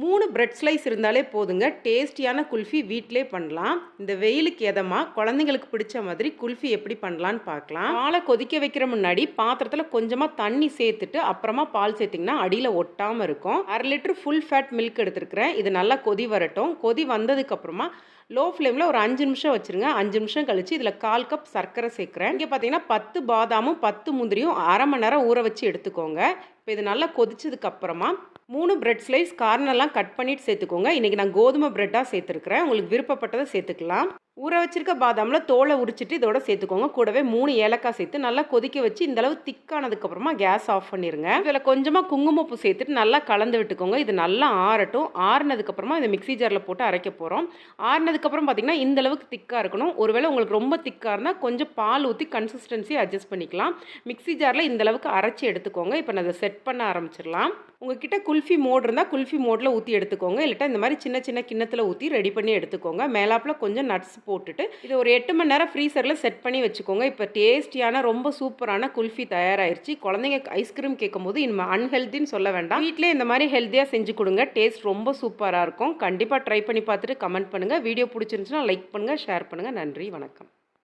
மூணு bread slice இருந்தாலே போதுங்க. டேஸ்டியான குல்ஃபி வீட்டிலே பண்ணலாம். இந்த வெயிலுக்கு எதமாக குழந்தைங்களுக்கு பிடிச்ச மாதிரி குல்ஃபி எப்படி பண்ணலான்னு பார்க்கலாம். பாலை கொதிக்க வைக்கிற முன்னாடி பாத்திரத்தில் கொஞ்சமாக தண்ணி சேர்த்துட்டு அப்புறமா பால் சேர்த்திங்கன்னா அடியில் ஒட்டாமல் இருக்கும். அரை லிட்டர் ஃபுல் ஃபேட் மில்க் எடுத்துருக்கிறேன். இது நல்லா கொதி வரட்டும். கொதி வந்ததுக்கப்புறமா லோ ஃப்ளேமில் ஒரு அஞ்சு நிமிஷம் வச்சுருங்க. அஞ்சு நிமிஷம் கழித்து இதில் கால் கப் சர்க்கரை சேர்க்குறேன். இங்கே பார்த்தீங்கன்னா பத்து பாதாமும் பத்து முந்திரியும் அரை மணி நேரம் ஊற வச்சு எடுத்துக்கோங்க. இப்போ இது நல்லா கொதிச்சதுக்கப்புறமா மூணு பிரெட் ஸ்லைஸ் கார்னெல்லாம் கட் பண்ணிவிட்டு சேர்த்துக்கோங்க. இன்றைக்கி நான் கோதுமை பிரெட்டாக சேர்த்துருக்குறேன். உங்களுக்கு விருப்பப்பட்டதை சேர்த்துக்கலாம். ஊற வச்சிருக்க பாதாமில் தோலை உரிச்சிட்டு இதோட சேர்த்துக்கோங்க. கூடவே மூணு ஏலக்காய் சேர்த்து நல்லா கொதிக்க வச்சு இந்தளவு திக்கானதுக்கப்புறமா கேஸ் ஆஃப் பண்ணிடுங்க இதில் கொஞ்சமாக குங்குமப்பூ சேர்த்துட்டு நல்லா கலந்து விட்டுக்கோங்க. இது நல்லா ஆறட்டும். ஆறுனதுக்கப்புறமா இதை மிக்ஸி ஜாரில் போட்டு அரைக்க போகிறோம் ஆறுனதுக்கப்புறம் பார்த்திங்கன்னா இந்த அளவுக்கு திக்காக இருக்கணும். ஒருவேளை உங்களுக்கு ரொம்ப திக்காக இருந்தால் கொஞ்சம் பால் ஊற்றி கன்சிஸ்டன்சி அட்ஜஸ்ட் பண்ணிக்கலாம். மிக்ஸி ஜாரில் இந்த அளவுக்கு அரைச்சி எடுத்துக்கோங்க. இப்போ நான் அதை செட் பண்ண ஆரம்பிச்சிடலாம். உங்ககிட்ட குல்ஃபி மோட் இருந்தால் குல்ஃபி மோடில் ஊற்றி எடுத்துக்கோங்க. இல்லட்டா இந்த மாதிரி சின்ன சின்ன கிண்ணத்தில் ஊற்றி ரெடி பண்ணி எடுத்துக்கோங்க. மேலாப்பில் கொஞ்சம் நட்ஸ் போட்டுட்டு இது ஒரு எட்டு மணி நேரம் ஃப்ரீசரில் செட் பண்ணி வச்சுக்கோங்க. இப்போ டேஸ்டியான ரொம்ப சூப்பரான குல்ஃபி தயாராகிருச்சு குழந்தைங்க ஐஸ்கிரீம் கேட்கும்போது இனிமேல் அன்ஹெல்த்தின்னு சொல்ல வேண்டாம். வீட்டிலே இந்த மாதிரி ஹெல்த்தியாக செஞ்சு கொடுங்க. டேஸ்ட் ரொம்ப சூப்பராக இருக்கும். கண்டிப்பாக ட்ரை பண்ணி பார்த்துட்டு கமெண்ட் பண்ணுங்கள் வீடியோ பிடிச்சிருந்துச்சுன்னா லைக் பண்ணுங்கள் ஷேர் பண்ணுங்கள் நன்றி வணக்கம்.